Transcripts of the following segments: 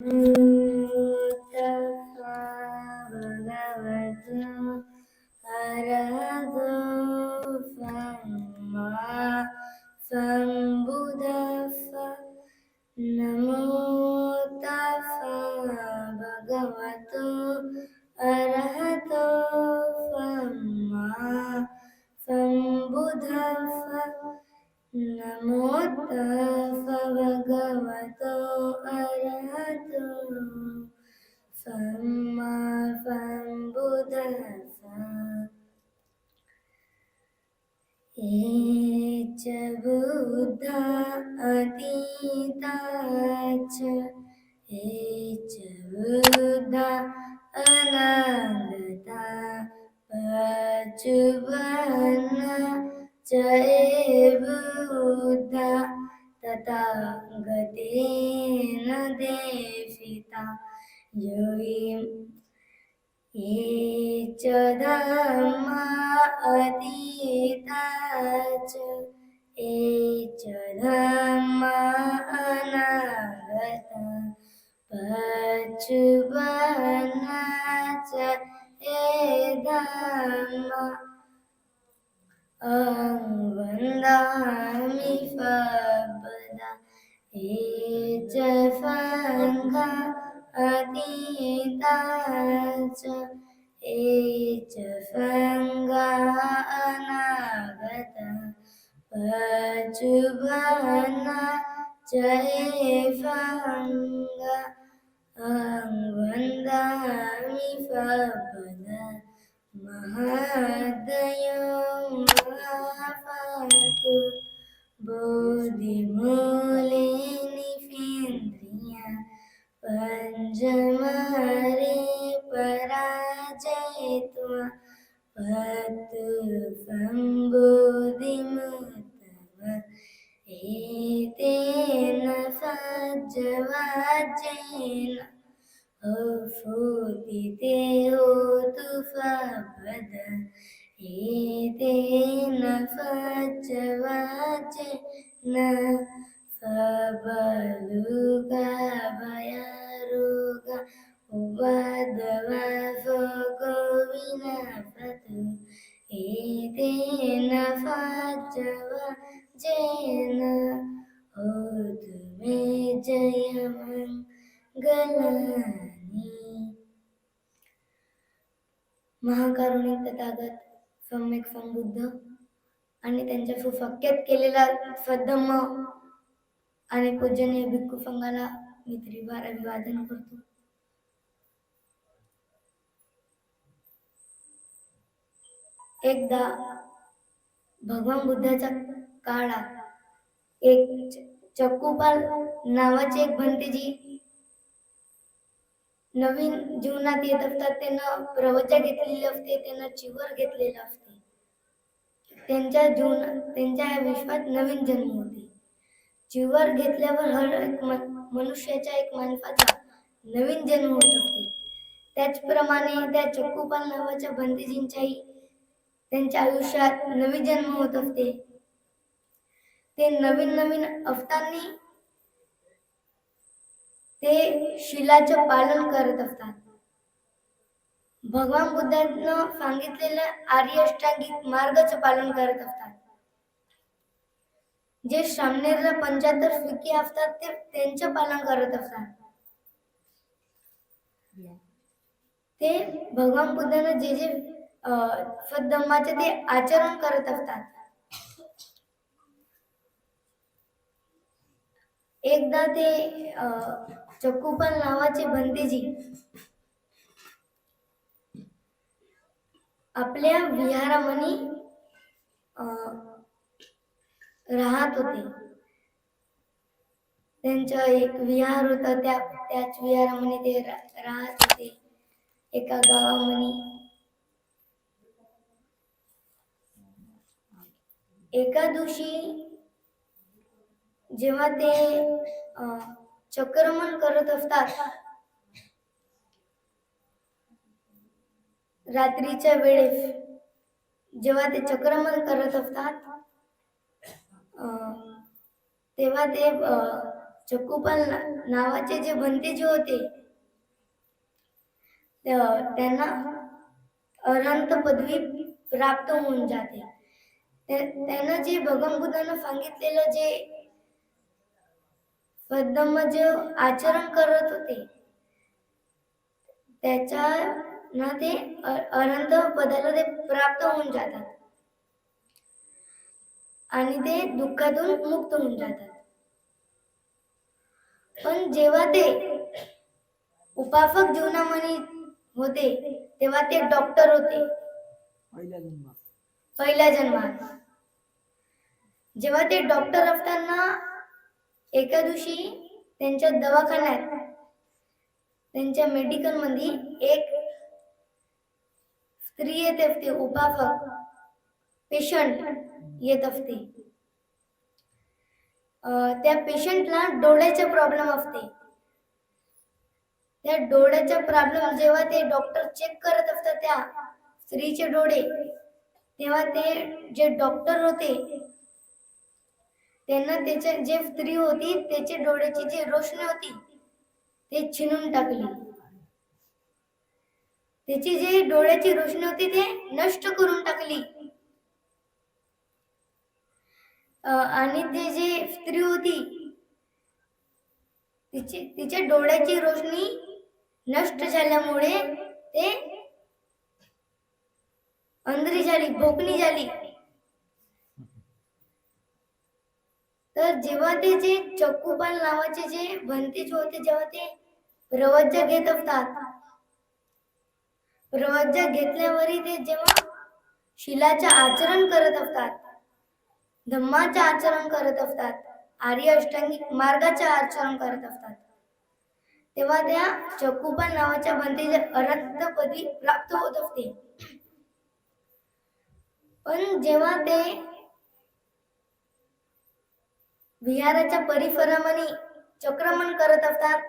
भगवतो हे च बुद्ध अतीता बुद्धा अनागता पचुबन च बुद्ध तथा गतेन देशिता। ये ये च धर्मा अतीता च ये च धर्मा अनागता पचुवना धमा। अनाव पचना चे फबदा ये च फङ्गा أتيتاج إجفنغانغتا பஜுபனா ஜயஃபங்க வந்தாமி பபன மகாதயம் மகாபாத்து போதி மூலே पञ्चमरे पराजयित्वा पतु सम्बोधिमुत्तम एतेन सज्जवाजेन अफुदिते होतु फपद एतेन सज्जवाजेन सबलुगा भयारुगा उवादवा विनापतु fajava jena odume jayaman galani महाकारुणिक Tathagata सम्यक संबुद्ध आणि त्यांच्या सुफक्यात केलेला सद्धम्म आणि पूजनीय भिक्खू संघाला मी त्रिवार अभिवादन करतो. एकदा भगवान बुद्धाच्या काळात एक चक्कूपाल नावाचे एक भंतेजी नवीन जीवनात येत असतात. त्यांना प्रवचा घेतलेली असते त्यांना चिवर घेतलेलं असते. त्यांच्या जीवन त्यांच्या या विश्वात नवीन जन्म होतो. जीवर घेतल्यावर हर एक मन- मनुष्याच्या एक माणसाचा नवीन जन्म होत असते. त्याचप्रमाणे त्या चक्कूपाल नावाच्या बंदीजींच्याही त्यांच्या आयुष्यात नवीन जन्म होत असते. ते नवीन नवीन असताना ते शिलाचे पालन करत असतात. भगवान बुद्धांना सांगितलेलं आर्य अष्टांगिक मार्गाचे पालन करत असतात. जे सामनेर पंच्याहत्तर फिकी असतात ते त्यांचे पालन करत असतात. ते भगवान बुद्धांना जे जे सद्धम्माचे ते आचरण करत असतात. एकदा ते अं, चक्कूपाल नावाचे भंतेजी आपल्या विहारामणी अं, राहत होते. त्यांचा एक विहार होता त्या त्याच विहारामध्ये ते राहत होते. एका गावामध्ये. एका दिवशी जेव्हा ते चक्रमण करत असतात रात्रीच्या वेळेस जेव्हा ते चक्रमण करत असतात तेव्हा ते चक्कूपाल नावाचे जे बनते जे होते त्यांना अनंत पदवी प्राप्त होऊन जाते. त्या- जे भगवान बुद्धानं सांगितलेलं जे पद्धम जे आचरण करत होते त्याच्या ना ते अनंत पदाला ते प्राप्त होऊन जातात. आणि ते दुःखातून मुक्त होऊन जातात. पण जेव्हा ते उपासक जीवनामध्ये होते तेव्हा ते डॉक्टर होते. पहिल्या जन्मात. जेव्हा ते डॉक्टर असताना एका दिवशी त्यांच्या दवाखान्यात त्यांच्या मेडिकलमध्ये एक स्त्री येत असते उपासक पेशंट येत असते. त्या पेशंटला डोळ्याचे प्रॉब्लेम असते. त्या डोळ्याचा प्रॉब्लेम जेव्हा ते डॉक्टर चेक करत असतात त्या स्त्रीचे डोळे तेव्हा ते जे डॉक्टर होते त्यांना त्याचे जे स्त्री होती त्याचे डोळ्याची जी रोशनी होती ते छिनून टाकली. त्याची जी डोळ्याची रोशनी होती ते नष्ट करून टाकली. आणि ती जी स्त्री होती तिची तिच्या डोळ्याची रोशनी नष्ट झाल्यामुळे ते अंधरी झाली भोकणी झाली. तर जेव्हा ते जे चक्कूपाल नावाचे जे भंतीज होते जेव्हा ते प्रवज्जा घेत असतात प्रवज्जा घेतल्यावरही ते जेव्हा शिलाचे आचरण करत असतात धम्माचे आचरण करत असतात. आर्य अष्टांगिक मार्गाचे आचरण करत असतात. तेव्हा त्या चक्कूपाल नावाच्या भंतेज अनंतपदी प्राप्त होत असते. पण जेव्हा ते विहाराच्या परिसरामध्ये चक्रमण करत असतात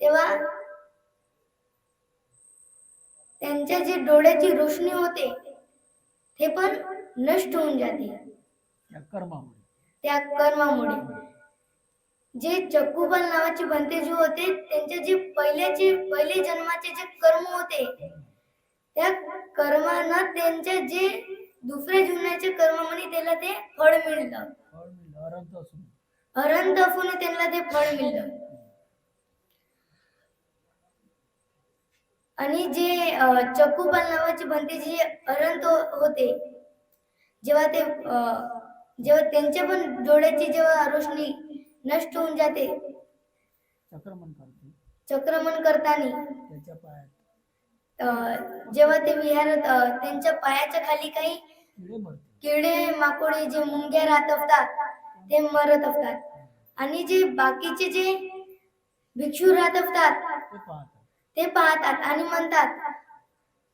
तेव्हा त्यांच्या जे डोळ्याची रोशनी होते ते पण नष्ट होऊन जाते. या कर्मामुळे. त्या कर्मामुळे. जे चक्कूबाल नावाचे बनते जे होते त्यांचे जे पहिल्याचे पहिले जन्माचे जे कर्म होते त्या कर्मानं त्यांच्या जे दुसऱ्या जीवनाचे कर्म म्हणे त्याला ते फळ मिळलं. फळ मिळलं अनंत असून. असून त्यांना ते फळ मिळलं. आणि जे चक्कूबाल नावाचे बनते जे अनंत हो- होते जेव्हा ते अं, जेव्हा त्यांच्या पण डोळ्याची जेव्हा रोशनी नष्ट होऊन जाते चक्रमण करते. चक्रमण करताना त्याच्या पायात. अं, जेव्हा ते विहारात अं, त्यांच्या पायाच्या खाली काही किडे मरते किडे माकोडे जे मुंग्या राहत असतात ते मरत असतात. आणि जे बाकीचे जे भिक्षू राहत असतात ते पाहतात. ते पाहतात आणि म्हणतात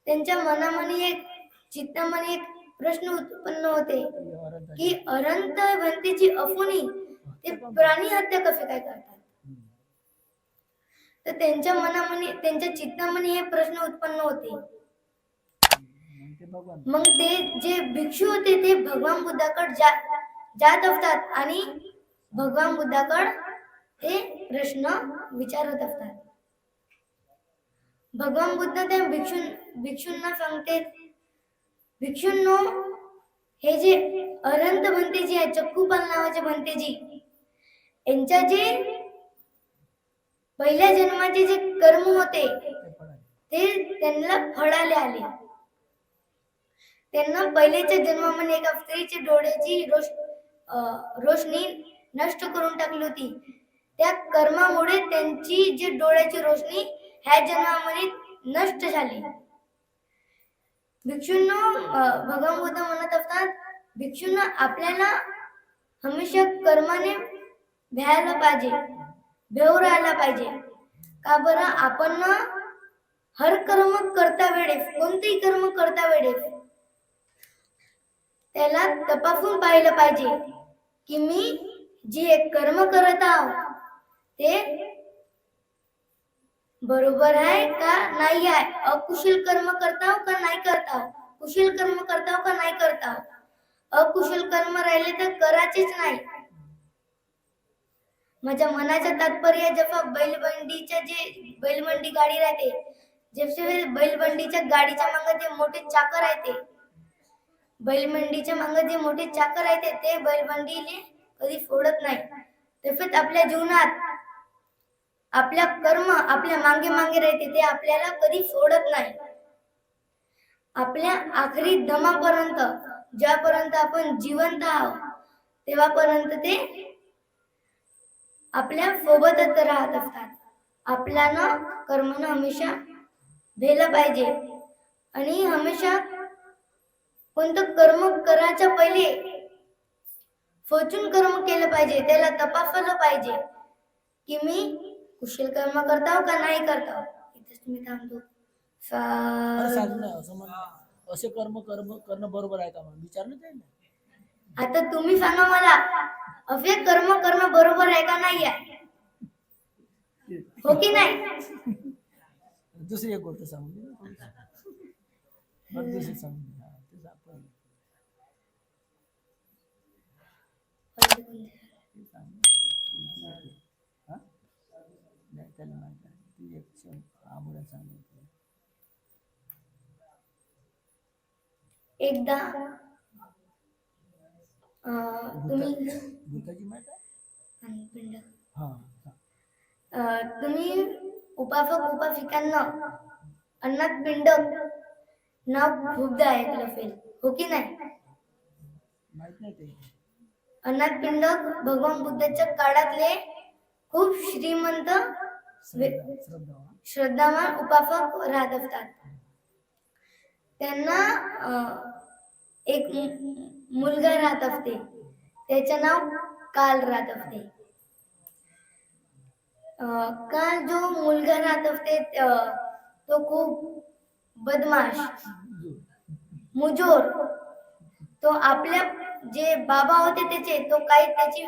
त्यांच्या मनामध्ये एक चित्तामध्ये एक प्रश्न उत्पन्न होते. की अरंत भंतीची अफोनी ते प्राणी हत्या कसे काय करतात? तर त्यांच्या मनामध्ये त्यांच्या चित्तामध्ये हे प्रश्न उत्पन्न होते. मग ते जे भिक्षू होते ते भगवान बुद्धाकड जात असतात आणि भगवान बुद्धाकड ते प्रश्न विचारत असतात. भगवान बुद्ध त्या भिक्षू भिक्षूंना सांगते भिक्षूंनो हे जे अनंत भंतेजी आहे चक्कूपाल नावाचे भंतेजी यांच्या जे पहिल्या जन्माचे जे कर्म होते ते त्यांना फळाले आले. त्यांना पहिल्याच्या जन्मामध्ये एका स्त्रीची डोळ्याची रोश रोशनी नष्ट करून टाकली होती. त्या कर्मामुळे त्यांची जी डोळ्याची रोशनी ह्या जन्मामध्ये नष्ट झाली. भिक्षूंना अं, भगवान बुद्ध म्हणत असतात भिक्षूंना आपल्याला हमेशा कर्माने भ्यायला पाहिजे भेव राहायला पाहिजे. का बरं? आपण ना हर कर्म करता वेळेस कोणतेही कर्म करता वेळेस त्याला तपासून पाहिलं पाहिजे की मी जे एक कर्म करत आहो ते बरोबर आहे का? नाही आहे. अकुशल कर्म करताव हो का नाही करता? कुशल कर्म करताव हो का नाही करता? अकुशल कर्म राहिले तर करायचेच नाही. माझ्या मनाचं तात्पर्य जेव्हा बैलबंडीच्या जे बैलबंडी गाडी राहते जसे बैलबंडीच्या गाडीच्या मागे जे मोठे चाकर राहते बैलबंडीच्या मागे जे मोठे चाकर राहते ते बैलबंडीले कधी फोडत नाही. तसेच आपल्या जीवनात आपल्या कर्म आपल्या मागे मागे राहते ते आपल्याला कधी सोडत नाही. आपल्या आखरी दमापर्यंत ज्यापर्यंत आपण जिवंत आहोत तेव्हापर्यंत ते आपल्या सोबतच राहत असतात. आपल्यानं कर्मनं हमेशा भेलं पाहिजे. आणि हमेशा कोणतं कर्म करायच्या पहिले सोचून कर्म केलं पाहिजे त्याला तपासलं पाहिजे की मी कुशल कर्म करताव का नाही करताव इथेच मी थांबतो. अरे सा- साधू नाही असं म्हण असे कर्म कर्म करणं बरोबर आहे का विचारलं ते आता तुम्ही सांगा मला असे कर्म करणं बरोबर आहे का नाही आहे हो की नाही? दुसरी एक गोष्ट सांगून दे ना थोडीशी. मग दुसरी सांगून दे. हा, तेच आपण. ते सांग. हा? नाही, त्याला माहीत आहे. ती एक आंबोळ्या सांगितली एकदा अं, तुम्ही भूताची माहीत आहे पिंड. हा हा. अं, तुम्ही उपासक उपासिकांना अन्नात पिंड खूपदा ऐकलं असेल हो की नाही माहीत नाही ते अन्नात पिंड भगवान बुद्धाच्या काळातले खूप श्रीमंत. श्रद्धावान उपासक राहत असतात त्यांना एक मुलगा राहत असते त्याचं नाव काल राहत असते काल जो मुलगा राहत असते तो खूप बदमाश. मुजोर. तो आपल्या जे बाबा होते त्याचे तो काही त्याची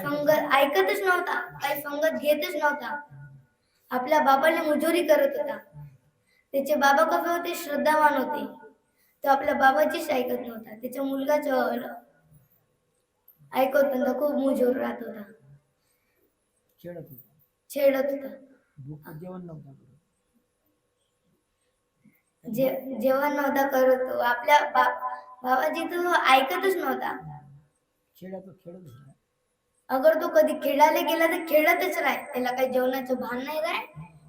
संगत ऐकतच नव्हता काही संगत घेतच नव्हता. आपल्या बाबाला मुजोरी करत होता. त्याचे बाबा कसे होते? श्रद्धावान होते. तो आपल्या बाबाचीच ऐकत नव्हता. त्याचा मुलगाच ऐकत नव्हता खूप मुजोर राहत होता. छेडत होता. जेवण नव्हता करत जे जेवण नव्हता करत तो. आपल्या बाबाजी तो ऐकतच नव्हता. खेळत खेळत होता. अगर तो कधी खेळायला गेला तर खेळतच राह. त्याला काही जेवणाचं भान नाही राह.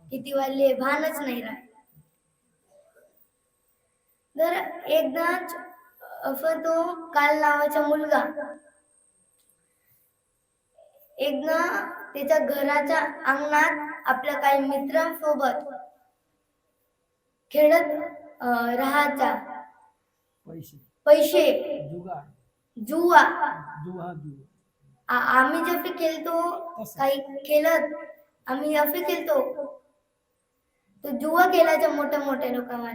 किती वाजले भानच नाही राह. तर एकदाच तो काल नावाचा मुलगा एकदा त्याच्या घराच्या अंगणात आपल्या काही मित्रांसोबत खेळत राहायचा. पैसे. जुवा. जुहा जुवा. आ- आम्ही जसे खेळतो. काही खेळत आम्ही असे खेळतो. तो जुवा खेळायचा मोठ्या मोठ्या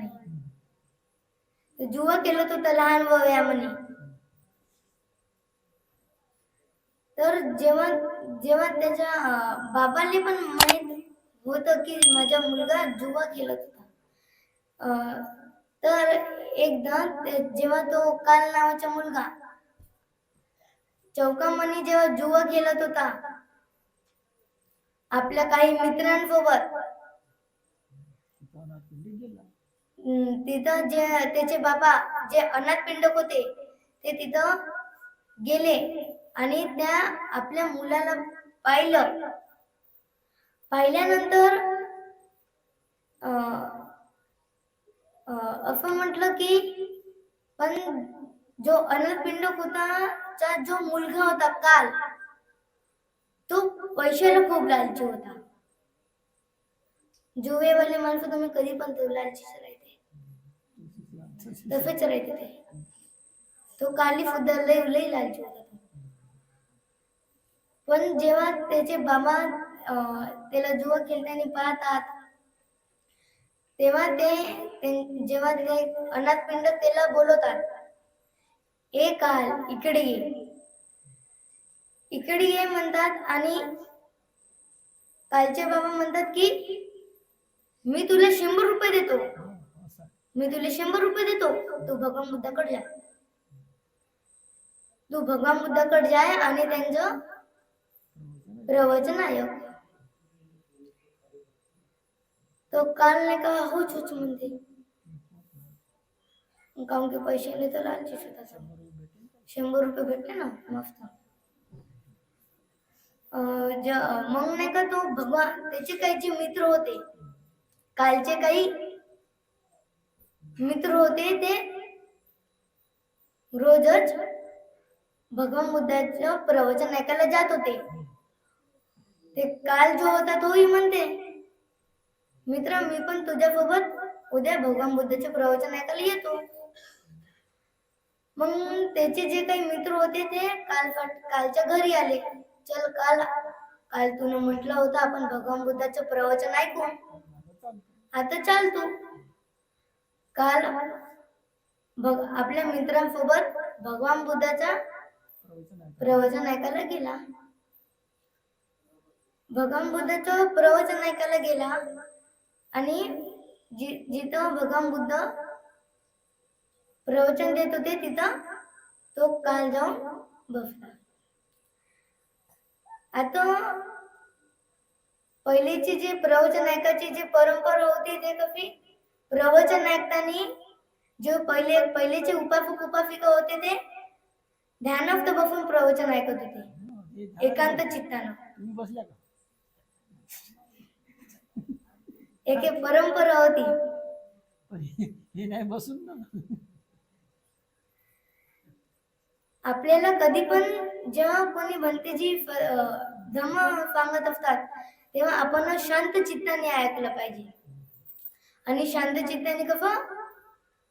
तो जुवा खेळत होता लहान वयामध्ये. तर जेव्हा जेव्हा त्याच्या बाबांनी पण माहीत होतं की माझा मुलगा जुवा खेळत होता. अं, तर एकदा जेव्हा तो काल नावाचा मुलगा चौकामणी जेव्हा जुवा खेळत होता आपल्या काही मित्रांसोबत तिथं जे त्याचे बाबा जे अनाथ पिंडक होते ते तिथं गेले आणि त्या आपल्या मुलाला पाहिलं. पाहिल्यानंतर अं, असं म्हटलं की पण जो अनाथ पिंडक होता चा जो मुलगा होता काल तो पैशाला खूप लालची होता. जुवेवाले माणसं तुम्ही कधी पण तो लालची राहते तसेच राहते ते. तो काली सुद्धा लय लय लालची होता पण जेव्हा त्याचे बाबा त्याला जुवा खेळताना पाहतात तेव्हा ते- जेव्हा ते अनाथ पिंड त्याला बोलवतात ए काल इकडे ये. इकडे ये म्हणतात आणि कालचे बाबा म्हणतात की मी तुला शंभर रुपये देतो. मी तुला शंभर रुपये देतो. तू भगवान बुद्धाकडे जा. तू भगवान बुद्धाकडे जाय आणि त्यांचं प्रवचन प्रवचनायक तो काल नाही का हो होच म्हणते. काहून की पैसे नाही तर लालची स्वतःचा. शंभर रुपये भेटले ना मस्त. अं, ज- मग नाही का तो भगवान त्याचे काही जे मित्र होते कालचे काही मित्र होते ते रोजच भगवान बुद्धाचं प्रवचन ऐकायला जात होते. ते काल जो होता तोही म्हणते मित्र मी पण तुझ्यासोबत उद्या भगवान बुद्धाचे प्रवचन ऐकायला येतो. मग त्याचे जे काही मित्र होते ते काल कालच्या घरी आले. चल काल काल तुला म्हटलं होतं आपण भगवान बुद्धाचं प्रवचन ऐकू. आता चाल तू. काल भग आपल्या मित्रांसोबत भगवान बुद्धाचा प्रवचन ऐकायला गेला. भगवान बुद्धाचं प्रवचन ऐकायला गेला. आणि जिथं भगवान बुद्ध प्रवचन देत होते तिथं. तो काल जाऊन बसला. आता पहिलेची जी प्रवचन ऐकायची जी परंपरा होती ते कशी? प्रवचन ऐकताना जे पहिले पहिलेचे उपासक उपासिका होते ते ध्यानस्थ बसून प्रवचन ऐकत होते. एकांत चित्तानं. एक परंपरा होती. बसून ना. आपल्याला कधी पण जेव्हा कोणी अं, धम्म सांगत असतात तेव्हा आपण शांत चित्ताने ऐकलं पाहिजे. आणि शांत चित्ताने कसं?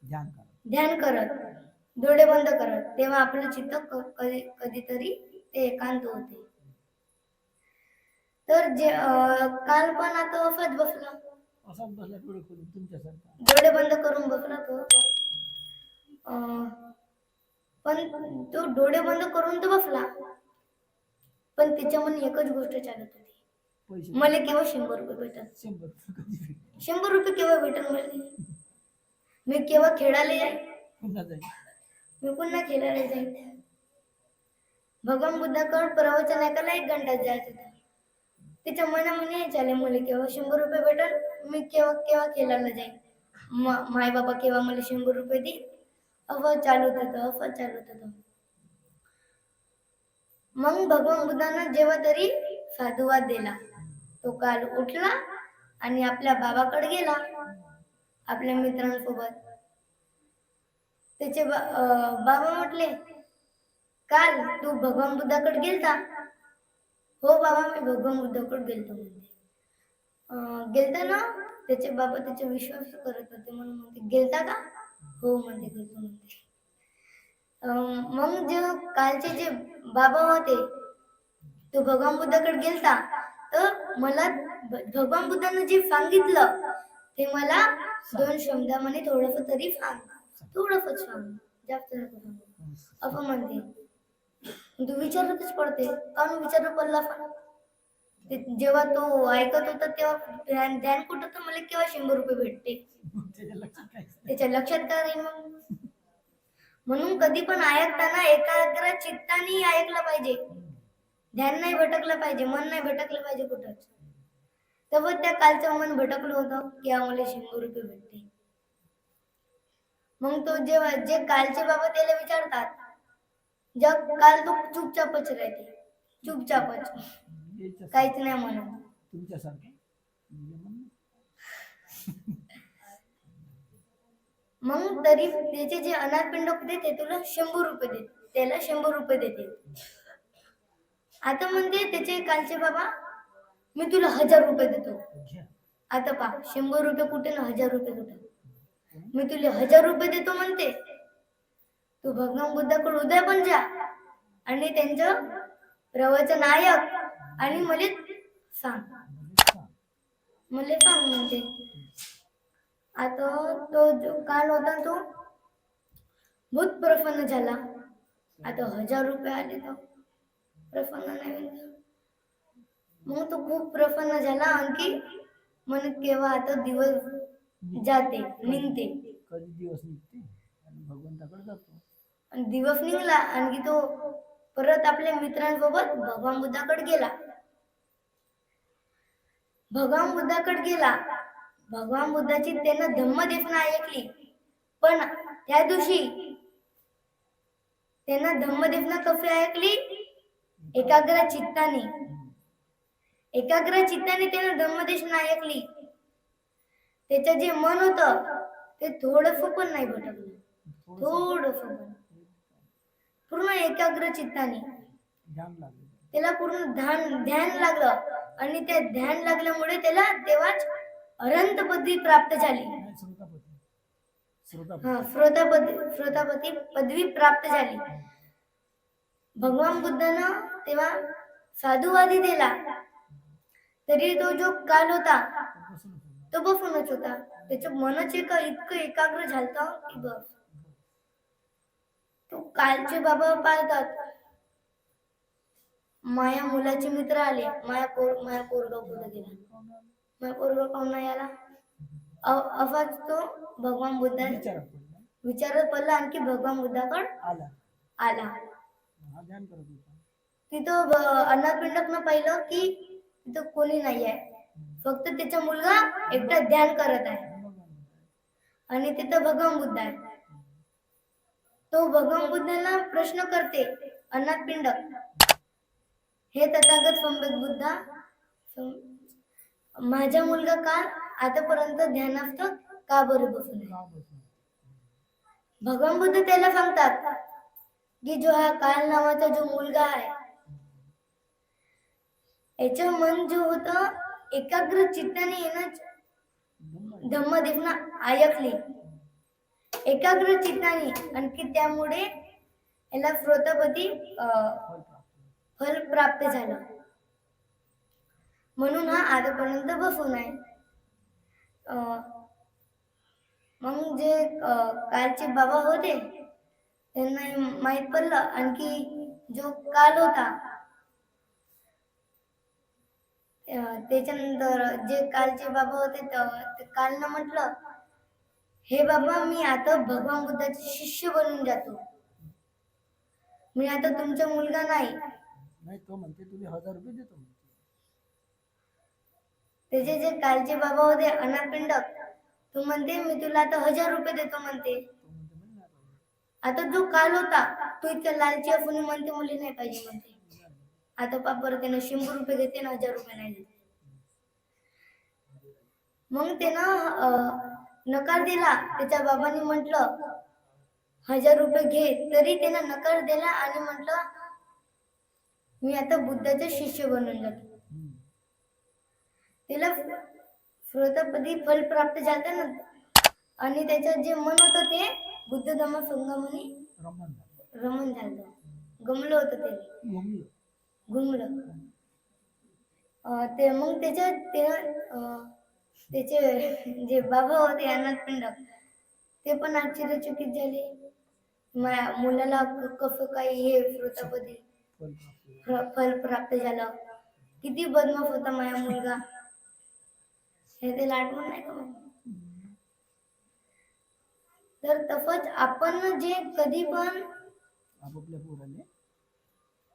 ध्यान करा ध्यान करत. डोळे बंद करत. तेव्हा आपलं चित्त कधीतरी ते एकांत होते. तर जे काल पण आता असंच बसला. डोळे बंद करून बसला तो. अं, पण तो डोळे बंद करून तो बसला. पण त्याच्या मनात एकच गोष्ट चालत होती. मला केव्हा शंभर रुपये भेटत शंभर कधी भेटले? शंभर रुपये केव्हा भेटत मला? मी केव्हा खेळायला जाईल मी पुन्हा खेळायला जाईन? भगवान बुद्धाकडे प्रवचन ऐकायला एक घंटा जायचं होतं. त्याच्या मनामध्ये हे झाले मला केव्हा शंभर रुपये भेटल मी केव्हा केव्हा खेळायला जाईन? मा- माय बाबा केव्हा मला शंभर रुपये दे अवं चालू होतं अवं चालू होतं मग भगवान बुद्धांना जेव्हा तरी साधुवाद दिला तो काल उठला आणि आपल्या बाबाकडे गेला आपल्या मित्रांसोबत. त्याचे बा- बाबा म्हटले काल तू भगवान बुद्धाकडे गेलता? हो बाबा मी भगवान बुद्धाकडे गेलतो म्हणते. गेलता ना? त्याचे बाबा त्याचे विश्वास करत होते म्हणून म्हणते गेलता का? हो म्हणते गेलतो म्हणते मग जे कालचे जे बाबा होते तो भगवान बुद्धाकडे गेलता तर मला भगवान बुद्धानं जे सांगितलं ते मला दोन शब्दामध्ये थोडस तरी सांग. थोडंफच सांग. जास्त नको सांगू. असं म्हणते. तू विचारतच पडते. काहून विचार पडला. ते जेव्हा तो ऐकत होता तेव्हा ध्यान ध्यान कुठं तर मला केव्हा शंभर रुपये भेटते? त्याच्या लक्षात काय राहील मग? म्हणून कधी पण ऐकताना एकाग्र चित्ताने ऐकलं पाहिजे. ध्यान नाही भटकलं पाहिजे मन नाही भटकलं पाहिजे कुठंच. तेव्हा त्या कालचं मन भटकलं होतं की आम्हाला शंभर रुपये भेटते. मग तो जेव्हा जे कालचे बाबा त्याला विचारतात जग काल तो चुपचापच राहते. चुपचापच. याच्या काहीच नाही म्हणत. तुमच्यासारखं म्हणजे. मग तरी त्याचे जे अनाथपिंड होते ते तुला शंभर रुपये देते त्याला शंभर रुपये देते. आता म्हणते त्याचे कालचे बाबा मी तुला हजार रुपये देतो. घ्या आता पा शंभर रुपये कुठे ना हजार रुपये कुठे? मी तुला हजार रुपये देतो म्हणते. तू भगवान बुद्धाकडे उद्या पण जा. आणि त्यांचं प्रवचन ऐक. आणि मला सांग. म्हणजे. मला सांग म्हणते आता तो जो काल होता तो बहुत प्रसन्न झाला. आता हजार रुपये आले तर प्रसन्न नाही. मग तो खूप प्रसन्न झाला आणखी म्हणे केव्हा आता दिवस जाते निघते. कधी दिवस निघते? आणि भगवंताकडे जातो. आणि दिवस निघला आणखी तो परत आपल्या मित्रांसोबत भगवान बुद्धाकडे गेला. भगवान बुद्धाकडे गेला. भगवान बुद्धाची त्यानं धम्मदेशना ऐकली. पण त्या दिवशी त्यानं धम्मदेशना कशी ऐकली? एकाग्र चित्ताने. एकाग्र चित्ताने त्यानं धम्मदेशना ऐकली. त्याचं जे मन होत ते थोडंसं पण नाही भटकलं. थोडस पण. पूर्ण एकाग्र चित्ताने. ध्यान लागलं. त्याला पूर्ण ध्यान ध्यान लागलं. आणि त्या ध्यान लागल्यामुळे त्याला तेव्हाच अनंत पदवी प्राप्त झाली. श्रोतापती पदवी प्राप्त झाली. भगवान बुद्धानं तेव्हा साधुवादी दिला. तरी तो जो काल होतो. तो बसूनच होता. त्याचं मनच एका इतकं एकाग्र झालतं की बस. तो कालचे बाबा पाळतात. माया मुलाचे मित्र आले. माया पोर माया पोरगा कुठं गेला. माया पोरगा काऊन नाही आला? अ- असाच तो भगवान बुद्धा विचारात पडला. आणखी भगवान बुद्धाकड आला. आला. तिथं ब- अन्नपिंडकनं पाहिलं की तिथं कोणी नाही आहे. फक्त त्याचा मुलगा एकटा ध्यान करत आहे. आणि तिथं भगवान बुद्ध आहे. तो भगवान बुद्धाला प्रश्न करते अनाथ पिंडक हे तथागत संबत बुद्धा? माझा मुलगा का आतापर्यंत ध्यानास्थ का बरं बसून भगवान बुद्ध त्याला सांगतात की जो हा काल नावाचा जो मुलगा आहे याचं मन जो होत एकाग्र चित्ताने येणं धम्म दिसणं आयकले एकाग्र चित्ताने आणखी त्यामुळे याला स्रोतपती अं, फल प्राप्त झालं. म्हणून हा आतापर्यंत बसून आहे. मग जे कालचे बाबा होते त्यांना माहीत पडलं. आणखी जो काल होता त्याच्यानंतर जे कालचे बाबा होते ते कालनं म्हटलं हे बाबा मी आता भगवान बुद्धाचे शिष्य बनून जातो. मी आता तुमचा मुलगा नाही. नाही तो म्हणते तुला हजार रुपये देतो म्हणते. त्याचे जे कालचे बाबा होते अनापिंडक तो म्हणते मी तुला आता हजार रुपये देतो म्हणते. तो म्हणते म्हणे नाही पाहिजे. आता जो काल होता तो इतका लालची असून म्हणते मुली नाही पाहिजे म्हणते. आता पापर त्यानं शंभर रुपये घेते ना हजार रुपये नाही देते मग त्यानं अं, नकार दिला. त्याच्या बाबांनी म्हटलं हजार रुपये घे. तरी त्यानं नकार दिला आणि म्हटलं मी आता बुद्धाचे शिष्य बनून जातो. त्याला तिला श्रोतापदी फल प्राप्त झालं ना आणि त्याचं जे मन होत ते बुद्ध धम्म संगमनी रमण झालं. गमलं होतं ते. घुमलं ते मग त्याच्यात ते त्याचे जे बाबा होते अनाथ पिंडक ते पण आश्चर्यचकित झाले. माझ्या मुलाला कसं काही हे श्रोतापदी? फल प्राप्त झालं. किती बदमाश होता माझा मुलगा हे त्याला आठवण नाही का? तर तसंच आपण जे कधी पण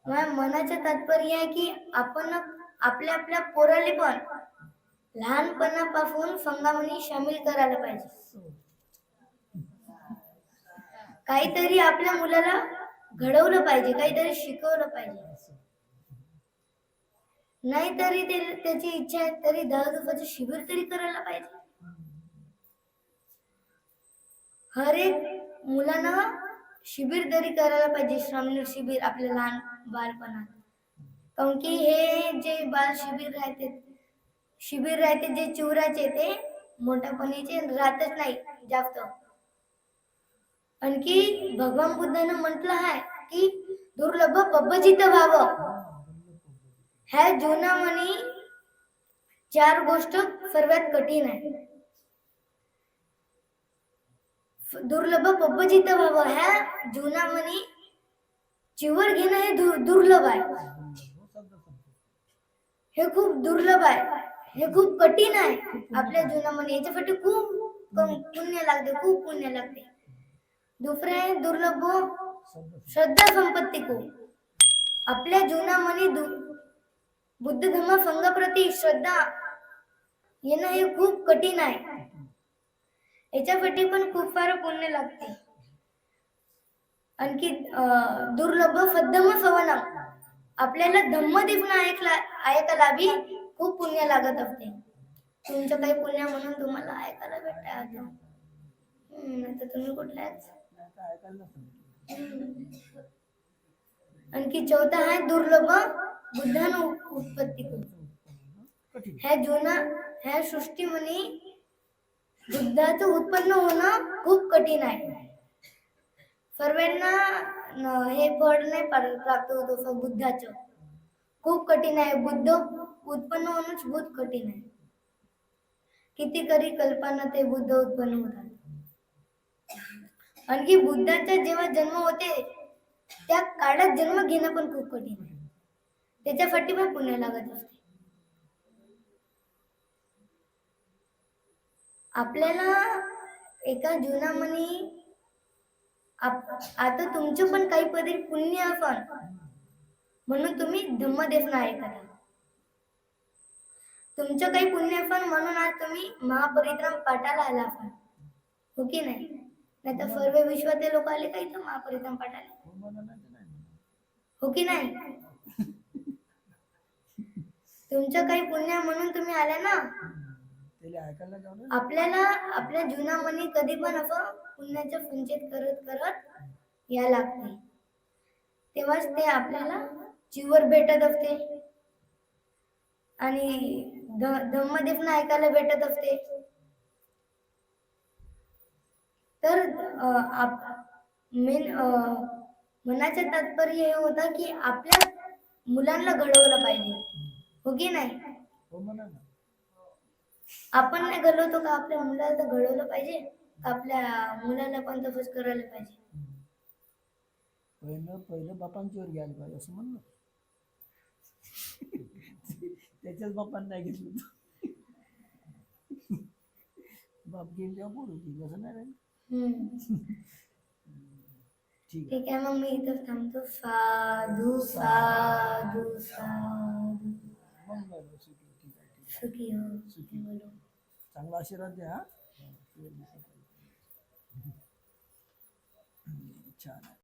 माझ्या मनाचं तात्पर्य आहे की आपण आपल्या आपल्या पोराले पण लहानपणापासून संगमनी सामील करायला पाहिजे काहीतरी आपल्या मुलाला घडवलं पाहिजे काहीतरी शिकवलं पाहिजे. नाही तरी ते त्याची इच्छा आहे तरी दहा शिबिर तरी करायला पाहिजे. हर एक मुलांना शिबिर तरी करायला पाहिजे श्रमणीर शिबिर आपल्या लहान बालपणात. कारण की हे जे बाल शिबिर राहते शिबिर राहते जे चिवराचे ते मोठ्यापणीचे राहतच नाही जास्त आणखी भगवान बुद्धानं म्हटलं आहे की दुर्लभ पब्बजित व्हावं. ह्या जीवनामध्ये चार गोष्ट सर्वात कठीण आहे. दुर्लभ पब्बजित व्हावं. ह्या जीवनामध्ये चिवर घेणं हे दुर्लभ आहे. हे खूप दुर्लभ आहे. हे खूप कठीण आहे. आपल्या जीवनामध्ये याच्यासाठी खूप पुण्य लागते खूप पुण्य लागते. दुसरे दुर्लभ हो. श्रद्धा संपत्ती को. आपल्या जीवनामध्ये बुद्ध धर्म संघाप्रती श्रद्धा येणं हे खूप कठीण आहे. याच्यासाठी पण खूप फार पुण्य लागते. आणखी दुर्लभ सद्धम सवना आपल्याला धम्मदीपन ऐकला ऐकायला बी खूप पुण्य लागत असते. तुमचं काही पुण्य म्हणून तुम्हाला ऐकायला भेटत आता हम्म, तुम्ही कुठल्याच तर आणखी चौथा आहे दुर्लभ बुद्धानं उत्पत्ती ह्या जुना ह्या सृष्टीमध्ये बुद्धाचं उत्पन्न होणं खूप कठीण आहे. सर्वांना हे फळ नाही प्राप्त होत बुद्धाचं. खूप कठीण आहे. बुद्ध उत्पन्न होणंच बहुत कठीण आहे. कितीतरी कल्पना ते बुद्ध उत्पन्न होतात. आणखी बुद्धाचा जेव्हा जन्म होते त्या काळात जन्म घेणं पण खूप कठीण आहे. त्याच्यासाठी पण पुण्य लागत असते. आपल्याला एका जीवनामध्ये आप- आता तुमचं पण काही पदरी पुण्य असन म्हणून तुम्ही धम्मदेश नाही करा तुमचं काही पुण्य असन म्हणून आज तुम्ही महापरिक्रम पाठाला आला असाल हो की नाही? नाही तर सर्व विश्वातले लोक आले का इथं महापरिक्रम पाठाला हो की नाही? तुमचं काही पुण्य म्हणून तुम्ही आले ना? आपल्याला आपल्या जीवनामध्ये कधी पण असं पुण्याचं संचित करत करत या लागते तेव्हाच ते आपल्याला जीवर भेटत असते. आणि ध- धम्मदेवना ऐकायला भेटत असते. तर मेन मनाचं तात्पर्य हे होतं की आपल्या मुलांना घडवलं पाहिजे. हो की नाही? हो आपण नाही घडवतो का आपल्या मुलाला तर घडवलं पाहिजे? का आपल्या मुलाला पण तसंच करायला पाहिजे? पहिलं पहिलं बापांच्यावर घ्यायला पाहिजे असं म्हणलं त्याच्याच बापांना नाही घेतलं. बाप तेव्हा पोरं घेईल असं नाही. ठीक आहे. मग मी इथं थांबतो. साधू साधू साधू. सुखी हो. सुखी. बोलो. चांगला आशीर्वाद द्या हा. छान